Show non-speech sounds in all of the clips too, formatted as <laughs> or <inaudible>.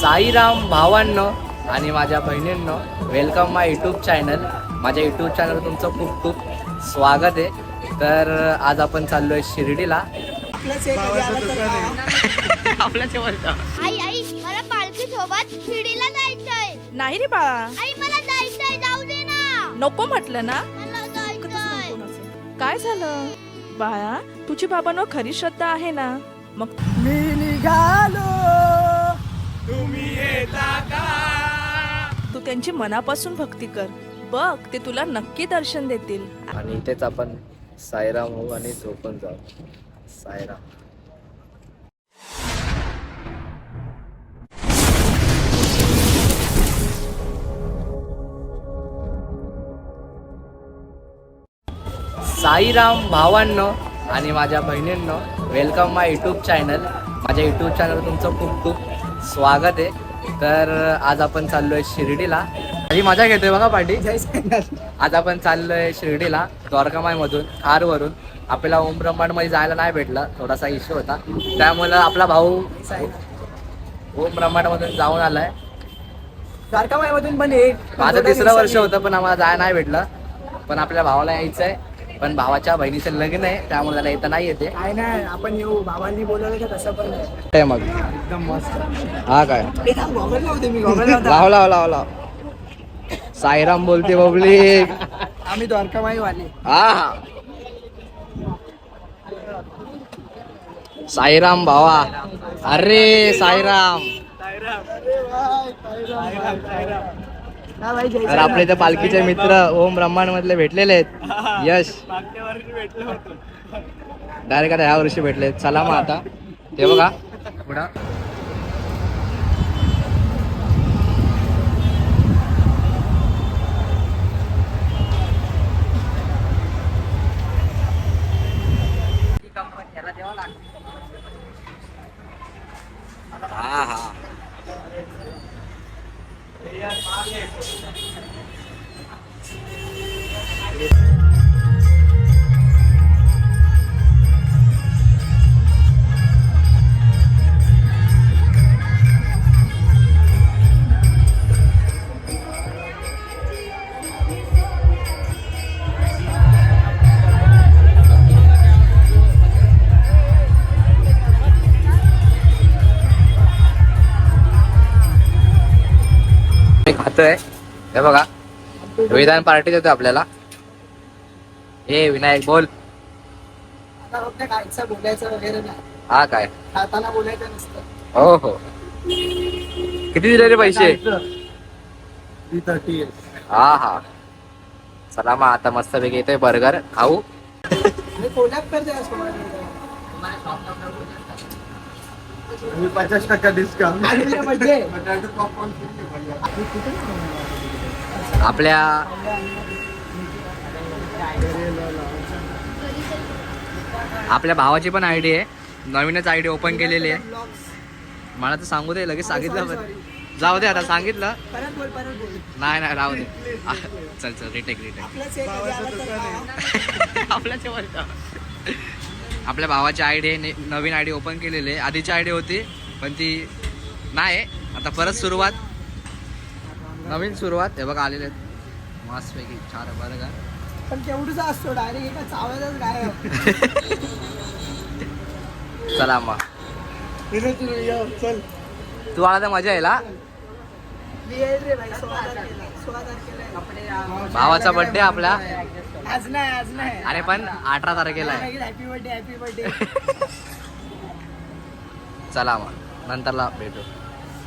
साईराम भावांनो आणि माझ्या बहिणींनो वेलकम माय यूट्यूब चॅनल माझ्या यूट्यूब चॅनल तुमचं खूप खूप स्वागत आहे. तर आज आपण चाललो आहे शिर्डीला. आपल्याच आई आई मला पालखी सोबत शिर्डीला जायचंय नाही रे बाळा. आई मला जायचंय जाऊ दे ना नको म्हटलं ना. काय झालं? बाळा तुझी बाबांवर खरी श्रद्धा आहे ना. मग मी निघालो. तू त्यांची मनापासून भक्ती कर. बघ ते तुला नक्की दर्शन देतील. आणि इथेच आपण साईराम होऊ आणि झोपून जाऊ. साईराम. साईराम भावांनो आणि माझ्या बहिणींनो वेलकम माय यूट्यूब चॅनल माझ्या यूट्यूब चॅनल तुमचं खूप खूप स्वागत आहे. तर आज आपण चाललो आहे शिर्डीला. आणि मजा घेतोय बघा पाठी आज आपण चाललोय शिर्डीला द्वारकामाईमधून कारवरून. आपल्याला ओम ब्रह्मांडमध्ये जायला नाही भेटलं थोडासा इश्यू होता. त्यामुळं आपला भाऊ ओम ब्रह्मांडमधून जाऊन आलाय. द्वारकामाईमधून पण एक माझं तिसरं वर्ष होतं पण आम्हाला जायला नाही भेटलं. पण आपल्या भावाला यायचं आहे पण भावाच्या बहिणीचं लग्न आहे त्यामुळे त्याला येतं नाही येते. काय नाही आपण येऊ. बाबांनी बोलवलं का तसं पण नाही. काय मग. एकदम मस्त. हा काय? ए, थांब, लावते मी लावता. लाव लाव लाव लाव. साईराम बोलते बबली. आम्ही द्वारकामाई वाले हा हा. साईराम भावा. अरे साईराम तर आपले इथे पालखीचे मित्र ओम ब्रह्मांड मधले भेटलेले आहेत. <laughs> यश. डायरेक्ट आता ह्या वर्षी भेटले चला मग आता. ते बघा. पुढं. हा हा. Yeah, I'm खातोय हे बघा. विधान पार्टी देतो आपल्याला. ए विनायक बोल. बोलायचं वगैरे नाही. हा काय? खाताना बोलायचं नसतं. हो हो. किती दिले रे पैसे? थर्टी हा हा. चला मग आता मस्त पैकी येतोय बर्गर. खाऊ. मी कोल्हाप करते आज पचास टक्का डिस्काउंट आपल्या आपल्या भावाची पण आयडी आहे. नवीनच आयडी ओपन केलेली आहे. मला तर सांगू दे लगेच सांगितलं. जाऊ दे आता सांगितलं. परत बोल परत बोल. नाही नाही राहू दे. चल चल रिटेक रिटेक. आपल्याच आपल्या भावाची आयडी आहे नवीन आयडी ओपन केलेली आहे. आधीची आयडी होती पण ती नाही. आता परत सुरुवात. नवीन सुरुवात हे बघा आलेले आहेत. मस्तपैकी छान बरं का. पण तेवढंच असतो डायरेक्ट एका चावल्यातच काय <laughs> चला मग. चल तू आला तर मजा येईल हा? भावाचा बर्थडे आपला. आज नाही आज नाही. अरे पण अठरा तारखेला आहे. हॅपी बर्थडे हॅपी बर्थडे चला मग नंतरला भेटू.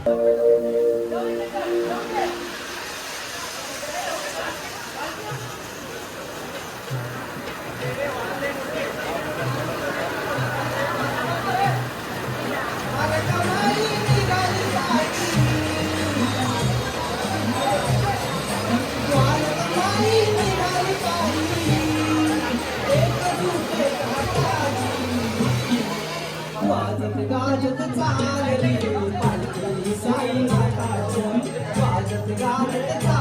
गाजत चालली God,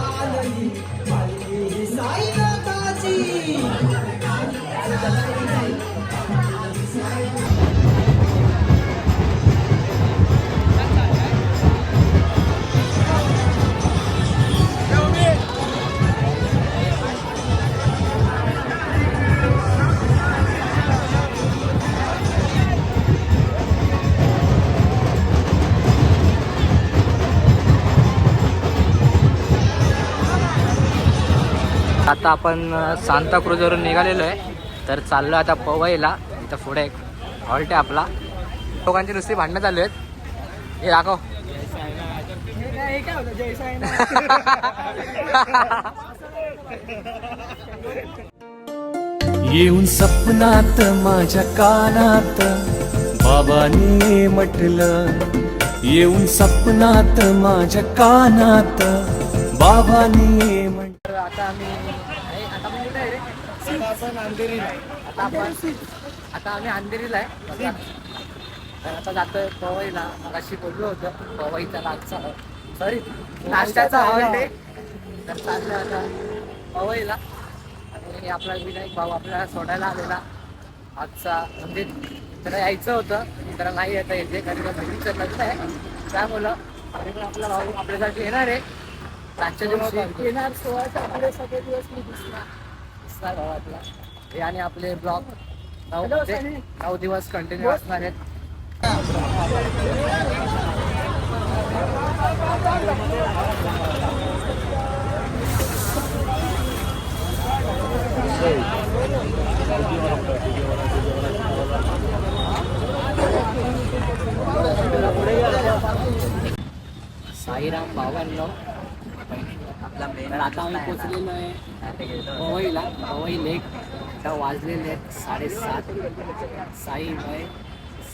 आता आपण सांता क्रूजवरून निघालेलो आहे. तर चाललो आता पवईला. इथं पुढे एक हॉल्ट आहे आपला. दोघांची नुसती भांडणं चालू आहेत. हे दाखव. येऊन सपनात माझ्या कानात. बाबांनी म्हटलं येऊन सपनात माझ्या कानात. बाबांनी म्हटलं. आता आम्ही नाही, आता आपण कुठे आहे रे आता आपण अंधेरीला आता आपण आता आम्ही अंधेरीला आहे. तर आता जातोय पवईला. मगाशी बोललो होतं पवईचा नाचचा सॉरी नाश्त्याचा हॉल्ट आहे तर चाललो आता पवईला. आणि आपला विनायक भाऊ आपल्याला सोडायला आलेला. आजचा म्हणजे त्याला यायचं होतं. त्याला नाही येता येते कारण का बहिणीचं लग्न आहे. त्यामुळं तरी पण आपला भाऊ आपल्यासाठी येणार आहे. आजच्या दिवशी येणार सोळाच्या पुढे सगळे दिवस मी दिसणार भाऊ आपला हे आणि आपले ब्लॉग नऊ. नऊ दिवस कंटिन्यू असणार आहेत. साईराम बावन्न. आपला तर आता आम्ही पोचलेलो आहे. पवईला पवई लेक आता वाजलेले आहेत साडेसात. साई मय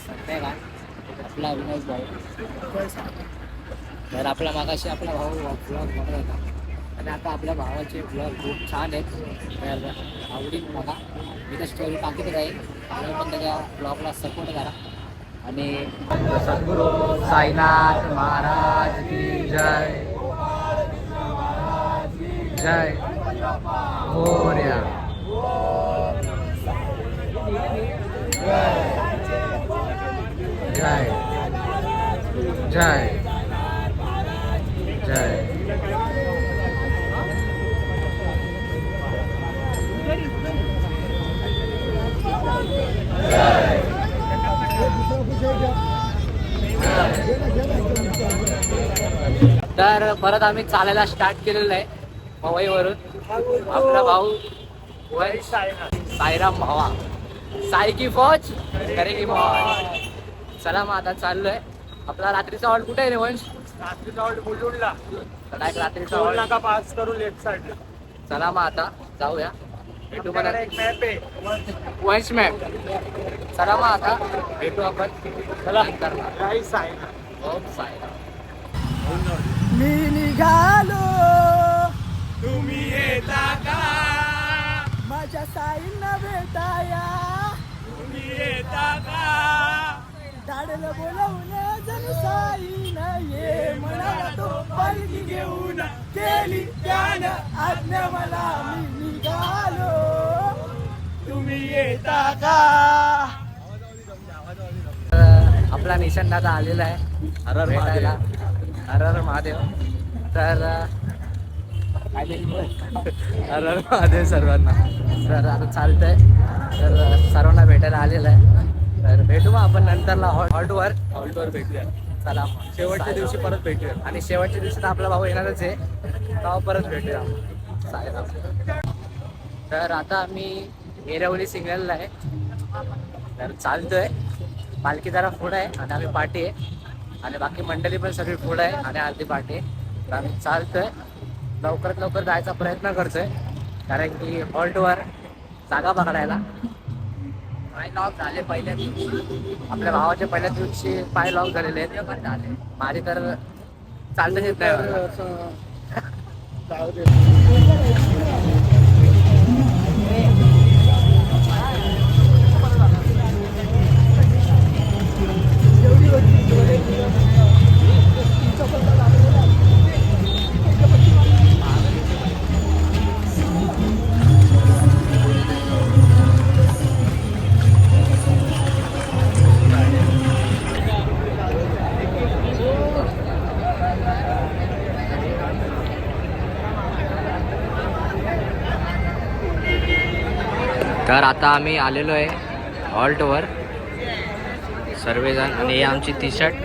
संध्याकाळ आपला विनोद भाऊ. तर आपला मागाशी आपला भाऊ ब्लॉग बनत होता. आणि आता आपल्या भावाचे ब्लॉग खूप छान आहेत. तर आवडीन बघा. मी तर स्टोरी टाकत राहील तुम्ही पण त्याच्या ब्लॉगला सपोर्ट करा. आणि सद्गुरू साईनाथ महाराज की जय. जय. मोर्या जय जय जय तर परत आम्ही चालायला स्टार्ट केलेलं आहे मुंबईवरून आपला भाऊ वंश साईराम भावा. साई की फौज करे की मौज चला मग आता चाललोय. आपला रात्रीचा हॉल्ट कुठे आहे रे वंश? रात्रीचा हॉल्ट एक रात्रीचा हॉल्ट. नाका पास करून लेफ्ट साईड चला मग आता जाऊया. भेटू मला एक मॅप आहे. वंश. मॅप चला मग आता भेटू आपण. चला. करणार ओम मी निघालो. तुम्ही येता का? माझ्या साईंना भेटाया. तुम्ही येता का? दाडलं बोलवून जणू साईन ये. म्हणाला तो पालखी घेऊन केली त्यानं आज्ञा मला. मी निघालो. तुम्ही येता का? तर आपला निशान दादा आलेला आहे. हर हर महादेव. हर हर महादेव. तर महादेव सर्वांना. तर आता चालतंय. तर सर्वांना भेटायला आलेलं आहे. तर भेटू मग आपण नंतरला हॉट हॉटवर. हॉल्टवर भेटूया. चला मग. शेवटच्या दिवशी परत भेटूया. आणि शेवटच्या दिवशी तर आपला भाऊ येणारच आहे. तेव्हा परत भेटूया. सायराम तर आता आम्ही एरवली सिग्नलला आहे. तर चालतोय. पालखी जरा पुढं आहे आणि आम्ही पाठी आहे. आणि बाकी मंडळी पण सगळी पुढं आहे आणि अर्धी पाठी आहे. तर आम्ही चालतोय. लवकरात लवकर जायचा प्रयत्न करतोय. कारण की हॉल्टवर जागा पकडायला. पाय लॉक झाले पहिल्या दिवशी. आपल्या भावाच्या पहिल्या दिवशी पाय लॉक झालेले आहेत. झाले माझे तर चालत येत नाही जाऊ दे. तर आता आम्ही आलेलो आहे हॉल्टवर. सर्वजण आणि हे आमची टी शर्ट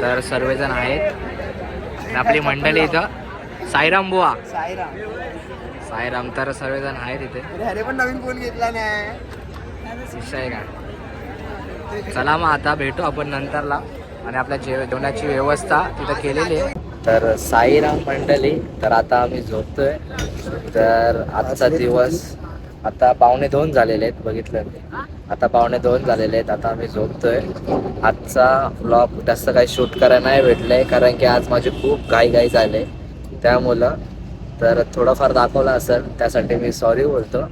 तर सर्वजण आहेत. आपली मंडळी इथं. साईराम बुवा. साईराम. साईराम तर सर्वजण आहेत इथे. पण नवीन फोन घेतला नाही काय? चला मग आता भेटू आपण नंतरला. आणि आपल्या जेव जेवणाची व्यवस्था तिथं केलेली आहे. तर साईराम मंडळी तर आता आम्ही झोपतोय. तर आजचा दिवस आता पावणे दोन झालेले आहेत बघितलं मी. आता पावणे दोन झालेले आहेत आता आम्ही झोपतोय. आजचा व्लॉग जास्त काही शूट करायला नाही भेटलंय कारण की आज माझे खूप घाई घाई झाले. त्यामुळं तर थोडंफार दाखवलं असेल त्यासाठी मी सॉरी बोलतो.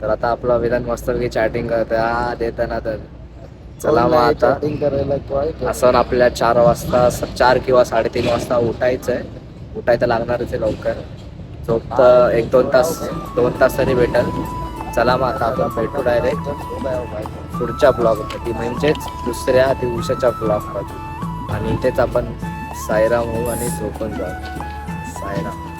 तर आता आपला विधान मस्तपैकी चॅटिंग करतोय. हा देताना तर. चला मग आता असं आपल्याला चार वाजता चार किंवा साडेतीन वाजता उठायचं आहे उठायचं लागणारच आहे लवकर. झोप एक दोन तास दोन तास तरी भेटेल. चला मग आता आपण भेटू डायरेक्ट पुढच्या ब्लॉगमध्ये. म्हणजेच दुसऱ्या दिवसाच्या ब्लॉगमध्ये. आणि इथेच आपण सायराम होऊ आणि झोपून जाऊ. सायराम.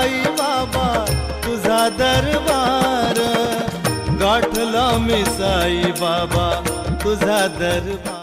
साई बाबा तुझा दरबार. गाठला मी साई बाबा तुझा दरबार.